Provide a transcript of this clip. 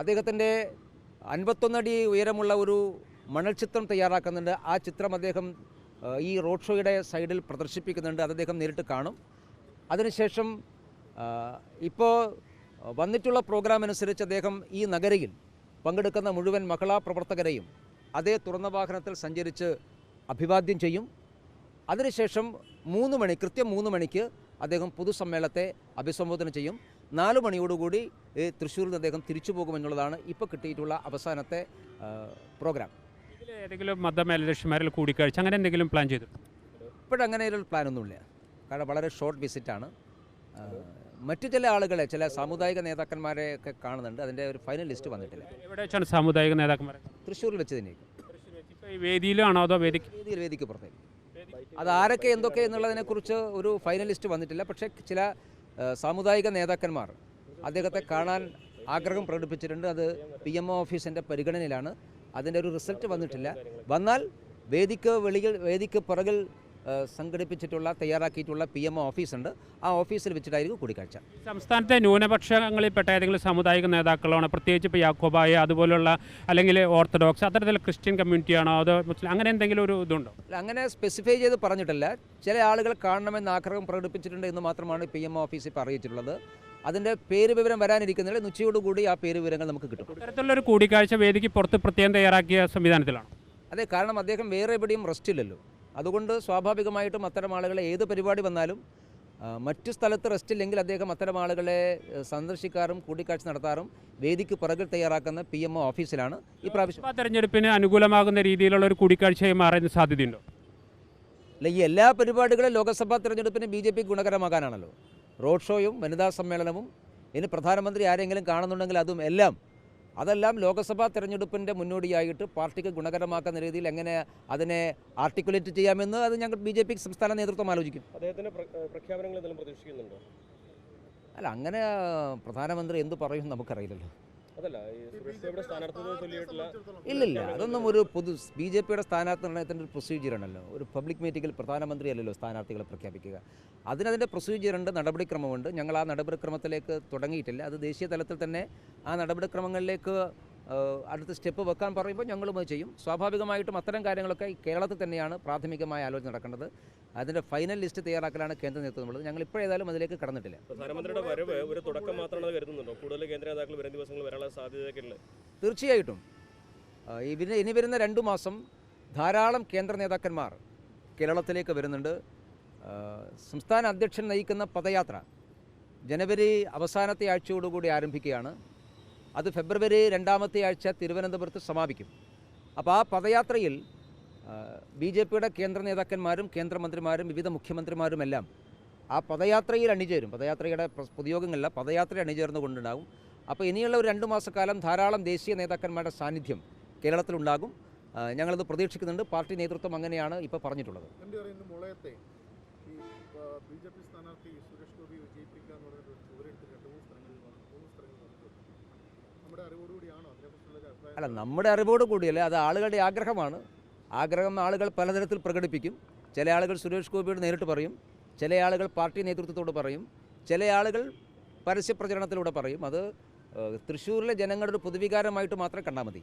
അദ്ദേഹത്തിന്റെ അൻപത്തൊന്നടി ഉയരമുള്ള ഒരു മണൽ ചിത്രം തയ്യാറാക്കുന്നുണ്ട്. ആ ചിത്രം അദ്ദേഹം ഈ റോഡ് ഷോയുടെ സൈഡിൽ പ്രദർശിപ്പിക്കുന്നുണ്ട്. അത് അദ്ദേഹം നേരിട്ട് കാണും. അതിനുശേഷം ഇപ്പോൾ വന്നിട്ടുള്ള പ്രോഗ്രാം അനുസരിച്ച് അദ്ദേഹം ഈ നഗരയിൽ പങ്കെടുക്കുന്ന മുഴുവൻ മഹിളാ പ്രവർത്തകരെയും അതേ തുറന്ന വാഹനത്തിൽ സഞ്ചരിച്ച് അഭിവാദ്യം ചെയ്യും. അതിനുശേഷം മൂന്ന് മണി കൃത്യം മൂന്ന് മണിക്ക് അദ്ദേഹം പൊതുസമ്മേളനത്തെ അഭിസംബോധന ചെയ്യും. നാല് മണിയോടുകൂടി തൃശ്ശൂരിൽ നിന്ന് അദ്ദേഹം തിരിച്ചു പോകുമെന്നുള്ളതാണ് ഇപ്പോൾ കിട്ടിയിട്ടുള്ള അവസാനത്തെ പ്രോഗ്രാം. ഏതെങ്കിലും മതമേലക്ഷ്യന്മാരിൽ കൂടിക്കാഴ്ച അങ്ങനെ എന്തെങ്കിലും പ്ലാൻ ചെയ്തു? ഇപ്പോഴങ്ങനെ ഒരു പ്ലാനൊന്നുമില്ല. കാരണം വളരെ ഷോർട്ട് വിസിറ്റാണ് മറ്റു ചില ആളുകളെ ചില സാമുദായിക നേതാക്കന്മാരെ ഒക്കെ കാണുന്നുണ്ട്. അതിന്റെ ഒരു ഫൈനൽ ലിസ്റ്റ് വന്നിട്ടില്ല. എവിടെ വെച്ചാണ് സാമുദായിക നേതാക്കന്മാർ തൃശ്ശൂരിൽ വെച്ച് തന്നെ വേദിയിലാണോ അതോ വേദിക്ക്? വേദിയിൽ വേദിക്ക് പുറത്തേക്ക്. അത് ആരൊക്കെ എന്തൊക്കെ എന്നുള്ളതിനെക്കുറിച്ച് ഒരു ഫൈനലിസ്റ്റ് വന്നിട്ടില്ല. പക്ഷേ ചില സാമുദായിക നേതാക്കന്മാർ അദ്ദേഹത്തെ കാണാൻ ആഗ്രഹം പ്രകടിപ്പിച്ചിട്ടുണ്ട്. അത് പി എം ഒ ഓഫീസിന്റെ പരിഗണനയിലാണ്. അതിന്റെ ഒരു റിസൾട്ട് വന്നിട്ടില്ല. വന്നാൽ വേദിക്ക് വെളിയിൽ വേദിക്ക് പുറകിൽ സംഘടിപ്പിച്ചിട്ടുള്ള തയ്യാറാക്കിയിട്ടുള്ള പി എം ഒ ഓഫീസുണ്ട്. ആ ഓഫീസിൽ വെച്ചിട്ടായിരിക്കും കൂടിക്കാഴ്ച. സംസ്ഥാനത്തെ ന്യൂനപക്ഷങ്ങളിൽപ്പെട്ട ഏതെങ്കിലും സാമുദായിക നേതാക്കളാണോ? പ്രത്യേകിച്ച് ഇപ്പോൾ യാക്കോബായ അതുപോലുള്ള അല്ലെങ്കിൽ ഓർത്തഡോക്സ് അത്തരത്തിൽ ക്രിസ്ത്യൻ കമ്മ്യൂണിറ്റിയാണോ? അതോ മുസ്ലിം അങ്ങനെ എന്തെങ്കിലും ഒരു ഇതുണ്ടോ? അങ്ങനെ സ്പെസിഫൈ ചെയ്ത് പറഞ്ഞിട്ടില്ല. ചില ആളുകൾ കാണണമെന്ന് ആഗ്രഹം പ്രകടിപ്പിച്ചിട്ടുണ്ട് എന്ന് മാത്രമാണ് പി എം ഒ ഓഫീസിൽ ഇപ്പോൾ അറിയിച്ചിട്ടുള്ളത്. അതിന്റെ പേര് വിവരം വരാനിരിക്കുന്നില്ല ഉച്ചയോടുകൂടി ആ പേര് വിവരങ്ങൾ നമുക്ക് കിട്ടും. ഇത്തരത്തിലുള്ളൊരു കൂടിക്കാഴ്ച വേദിക്ക് പുറത്ത് പ്രത്യേകം തയ്യാറാക്കിയ സംവിധാനത്തിലാണ്? അതെ കാരണം അദ്ദേഹം വേറെ എവിടെയും റെസ്റ്റ് ഇല്ലല്ലോ. അതുകൊണ്ട് സ്വാഭാവികമായിട്ടും അത്തരം ആളുകളെ ഏത് പരിപാടി വന്നാലും മറ്റു സ്ഥലത്ത് റെസ്റ്റ് ഇല്ലെങ്കിൽ അദ്ദേഹം അത്തരം ആളുകളെ സന്ദർശിക്കാറും കൂടിക്കാഴ്ച നടത്താറും വേദിക്ക് പുറകിൽ തയ്യാറാക്കുന്ന പി എം ഒ ഓഫീസിലാണ് ഈ പ്രാവശ്യം. തെരഞ്ഞെടുപ്പിന് അനുകൂലമാകുന്ന രീതിയിലുള്ള ഒരു കൂടിക്കാഴ്ചയായി മാറാൻ സാധ്യതയുണ്ടോ? അല്ല ഈ എല്ലാ പരിപാടികളും ലോക്സഭാ തെരഞ്ഞെടുപ്പിന് ബി ജെ പി ഗുണകരമാകാനാണല്ലോ. റോഡ് ഷോയും വനിതാ സമ്മേളനവും ഇനി പ്രധാനമന്ത്രി ആരെങ്കിലും കാണുന്നുണ്ടെങ്കിൽ അതും എല്ലാം അതെല്ലാം ലോക്സഭാ തെരഞ്ഞെടുപ്പിന്റെ മുന്നോടിയായിട്ട് പാർട്ടിക്ക് ഗുണകരമാക്കുന്ന രീതിയിൽ എങ്ങനെ അതിനെ ആർട്ടിക്കുലേറ്റ് ചെയ്യാമെന്ന് അത് ഞങ്ങൾ ബി ജെ പി സംസ്ഥാന നേതൃത്വം ആലോചിക്കും. അദ്ദേഹത്തിന്റെ പ്ര- പ്രഖ്യാപനങ്ങൾ എന്തെങ്കിലും പ്രതീക്ഷിക്കുന്നുണ്ടോ? അല്ല അങ്ങനെ പ്രധാനമന്ത്രി എന്ത് പറയും നമുക്കറിയില്ലല്ലോ. ഇല്ലില്ല അതൊന്നും ഒരു പൊതു ബി ജെ പിയുടെ സ്ഥാനാർത്ഥി നിർണയത്തിന്റെ ഒരു പ്രൊസീജിയറാണല്ലോ ഒരു പബ്ലിക് മീറ്റിങ്ങിൽ പ്രധാനമന്ത്രി അല്ലല്ലോ സ്ഥാനാർത്ഥികളെ പ്രഖ്യാപിക്കുക. അതിനതിന്റെ പ്രൊസീജിയറുണ്ട് നടപടിക്രമമുണ്ട്. ഞങ്ങൾ ആ നടപടിക്രമത്തിലേക്ക് തുടങ്ങിയിട്ടില്ല. അത് ദേശീയ തലത്തിൽ തന്നെ ആ നടപടിക്രമങ്ങളിലേക്ക് അടുത്ത സ്റ്റെപ്പ് വെക്കാൻ പറയുമ്പോൾ ഞങ്ങളും അത് ചെയ്യും. സ്വാഭാവികമായിട്ടും അത്തരം കാര്യങ്ങളൊക്കെ കേരളത്തിൽ തന്നെയാണ് പ്രാഥമികമായ ആലോചന നടക്കേണ്ടത്. അതിന്റെ ഫൈനൽ ലിസ്റ്റ് തയ്യാറാക്കലാണ് കേന്ദ്ര നേതൃത്വം ഉള്ളത്. ഞങ്ങൾ ഇപ്പോഴേതായാലും അതിലേക്ക് കടന്നിട്ടില്ല. പ്രധാനമന്ത്രിയുടെ വരവ് ഒരു തുടക്കം മാത്രമാണ് കരുതുന്നുണ്ടോ? കൂടുതൽ കേന്ദ്ര നേതാക്കൾ വരും ദിവസങ്ങൾ വരാനുള്ള സാധ്യതയൊക്കെ തീർച്ചയായിട്ടും. ഈ ഇവർ ഇനി വരുന്ന രണ്ടു മാസം ധാരാളം കേന്ദ്ര നേതാക്കന്മാർ കേരളത്തിലേക്ക് വരുന്നുണ്ട്. സംസ്ഥാന അധ്യക്ഷൻ നയിക്കുന്ന പദയാത്ര ജനുവരി അവസാനത്തെ ആഴ്ചയോടുകൂടി ആരംഭിക്കുകയാണ്. അത് ഫെബ്രുവരി രണ്ടാമത്തെ ആഴ്ച തിരുവനന്തപുരത്ത് സമാപിക്കും. അപ്പോൾ ആ പദയാത്രയിൽ ബി ജെ പിയുടെ കേന്ദ്ര നേതാക്കന്മാരും കേന്ദ്രമന്ത്രിമാരും വിവിധ മുഖ്യമന്ത്രിമാരുമെല്ലാം ആ പദയാത്രയിൽ അണിചേരും. പദയാത്രയുടെ പൊതുയോഗങ്ങളില്ല പദയാത്ര അണിചേർന്നുകൊണ്ടുണ്ടാകും അപ്പോൾ ഇനിയുള്ള ഒരു രണ്ട് മാസക്കാലം ധാരാളം ദേശീയ നേതാക്കന്മാരുടെ സാന്നിധ്യം കേരളത്തിലുണ്ടാകും. ഞങ്ങളത് പ്രതീക്ഷിക്കുന്നുണ്ട്. പാർട്ടി നേതൃത്വം അങ്ങനെയാണ് ഇപ്പോൾ പറഞ്ഞിട്ടുള്ളത്. ബി ജെ പി സ്ഥാനാർത്ഥി സുരേഷ് ഗോപി വിജയിപ്പിക്കുക എന്ന് പറഞ്ഞിട്ട് ചുവരെടുത്ത് രണ്ട് മൂന്ന് സ്ഥലങ്ങളിൽ മൂന്ന് സ്ഥലങ്ങളിൽ അല്ല നമ്മുടെ അറിവോട് കൂടിയല്ലേ അത് ആളുകളുടെ ആഗ്രഹമാണ്. ആഗ്രഹം ആളുകൾ പലതരത്തിൽ പ്രകടിപ്പിക്കും. ചില ആളുകൾ സുരേഷ് ഗോപിയോട് നേരിട്ട് പറയും. ചില ആളുകൾ പാർട്ടി നേതൃത്വത്തോട് പറയും. ചില ആളുകൾ പരസ്യപ്രചരണത്തിലൂടെ പറയും. അത് തൃശ്ശൂരിലെ ജനങ്ങളുടെ ഒരു പൊതുവികാരമായിട്ട് മാത്രം കണ്ടാൽ മതി.